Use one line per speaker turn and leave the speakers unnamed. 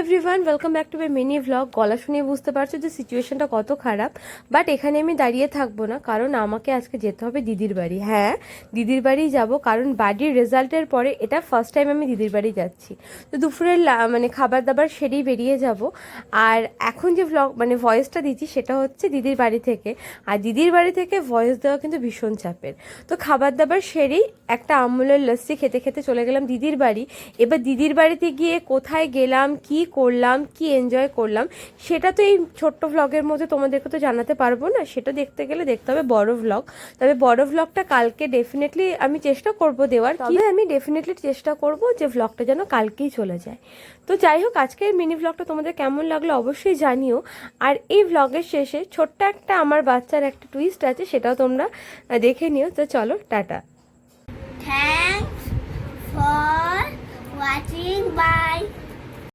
Everyone welcome back to my mini vlog গলা শুনে বুঝতে পারছ যে সিচুয়েশনটা কত খারাপ বাট এখানে আমি দাঁড়িয়ে থাকব না, কারণ আমাকে আজকে যেতে হবে দিদির বাড়ি। হ্যাঁ দিদির বাড়ি যাব, কারণ বাড়ির রেজাল্টের পরে এটা ফার্স্ট টাইম আমি দিদির বাড়ি যাচ্ছি। তো দুপুরের মানে খাবার দাবার সেরেই বেরিয়ে যাব। আর এখন যে ভ্লগ মানে ভয়েসটা দিচ্ছি সেটা হচ্ছে দিদির বাড়ি থেকে। আর দিদির বাড়ি থেকে ভয়েস দেওয়া কিন্তু ভীষণ চাপের। তো খাবার দাবার সেরেই একটা আমুলের লস্যি খেতে খেতে চলে গেলাম দিদির বাড়ি। এবার দিদির বাড়িতে গিয়ে কোথায় গেলাম, কি করলাম কি এনজয় করলাম সেটা তো এই ছোট্ট ভ্লগের মধ্যে তোমাদেরকে তো জানাতে পারব না। সেটা দেখতে গেলে দেখতে হবে বড় ভ্লগ তবে বড় ভ্লগটা কালকে ডেফিনেটলি আমি চেষ্টা করব দেওয়ার। তবে আমি ডেফিনেটলি চেষ্টা করব যে ভ্লগটা যেন কালকেই চলে যায়। তো যাই হোক আজকের মিনি ভ্লগটা তোমাদের কেমন লাগল অবশ্যই জানিও। আর এই ভ্লগের শেষে ছোট্ট একটা আমার বাচ্চার একটা টুইস্ট আছে সেটাও তোমরা দেখে নিও। তো চলো tata.
Thanks for watching. Bye.